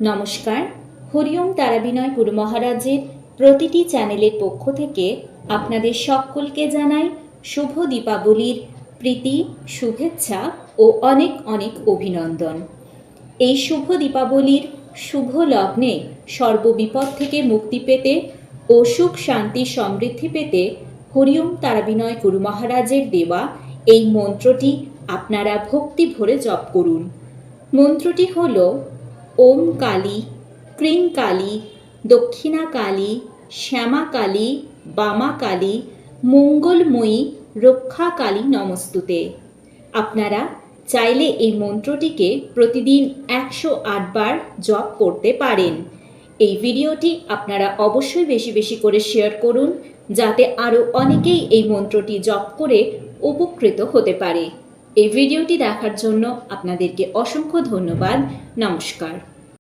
নমস্কার। হরিওম তারাবিনয় গুরু মহারাজের প্রতিটি চ্যানেলের পক্ষ থেকে আপনাদের সকলকে জানাই শুভ দীপাবলির প্রীতি, শুভেচ্ছা ও অনেক অনেক অভিনন্দন। এই শুভ দীপাবলির শুভ লগ্নে সর্ববিপদ থেকে মুক্তি পেতে ও সুখ, শান্তি, সমৃদ্ধি পেতে হরিওম তারাবিনয় গুরু মহারাজের দেওয়া এই মন্ত্রটি আপনারা ভক্তি ভরে জপ করুন। মন্ত্রটি হল ওম কালী ক্রিং কালী, দক্ষিণা কালী, শ্যামা কালী, বামা কালী, মঙ্গলময়ী, রক্ষা কালী নমস্তুতে। আপনারা চাইলে এই মন্ত্রটিকে প্রতিদিন একশো আটবার জপ করতে পারেন। এই ভিডিওটি আপনারা অবশ্যই বেশি বেশি করে শেয়ার করুন, যাতে আরও অনেকেই এই মন্ত্রটি জপ করে উপকৃত হতে পারে। এই ভিডিওটি দেখার জন্য আপনাদেরকে অসংখ্য ধন্যবাদ। নমস্কার।